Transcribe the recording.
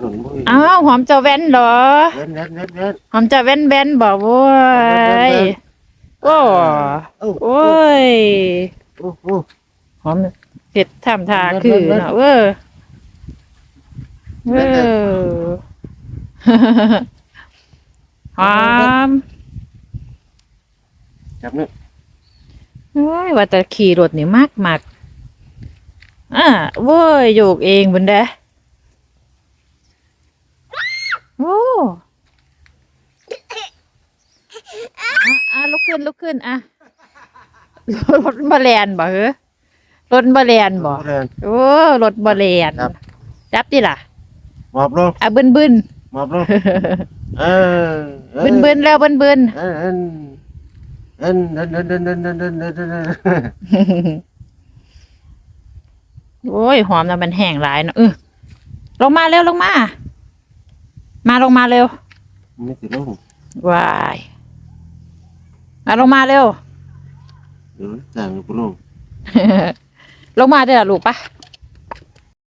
หลงมืออ้าวหอมจะแว่นเหรอเล่นเล่นเล่นเล่นหอมจะแว่นแว่นบอกโว้ยโอ้โอ้โอ้ยโอ้โอ้หอมเผ็ดทำทาคือเนาะเว้อเว้อหอมจับนี่โอ้ยว่าแต่ขี่รถนี่มากมากอ่าโว้ยโยกเองบุนเด้อ โอ้อะอะลุกขึ้นลุกขึ้นอะรถบาแลนบ่เหรอรถบาแลนบ่เล่นโอ้รถบาแลนครับจับดิล่ะหมอบลงอะบึนบึนหมอบลงเออบึนบึนแล้วบึนบึนเอ็นเอ็นเอ็นเอ็นเอ็นเอ็นเอ็นเอ็นเอ็นเอ็นเอ็นโอ้ยหอมนะมันแห้งหลายเนาะเออลงมาเร็วลงมา มาลงมาเร็วไม่ติดลงวายมาลงมาเร็วเดี๋ยวจ่ายกูลง ลงมาเด้อลูกปะ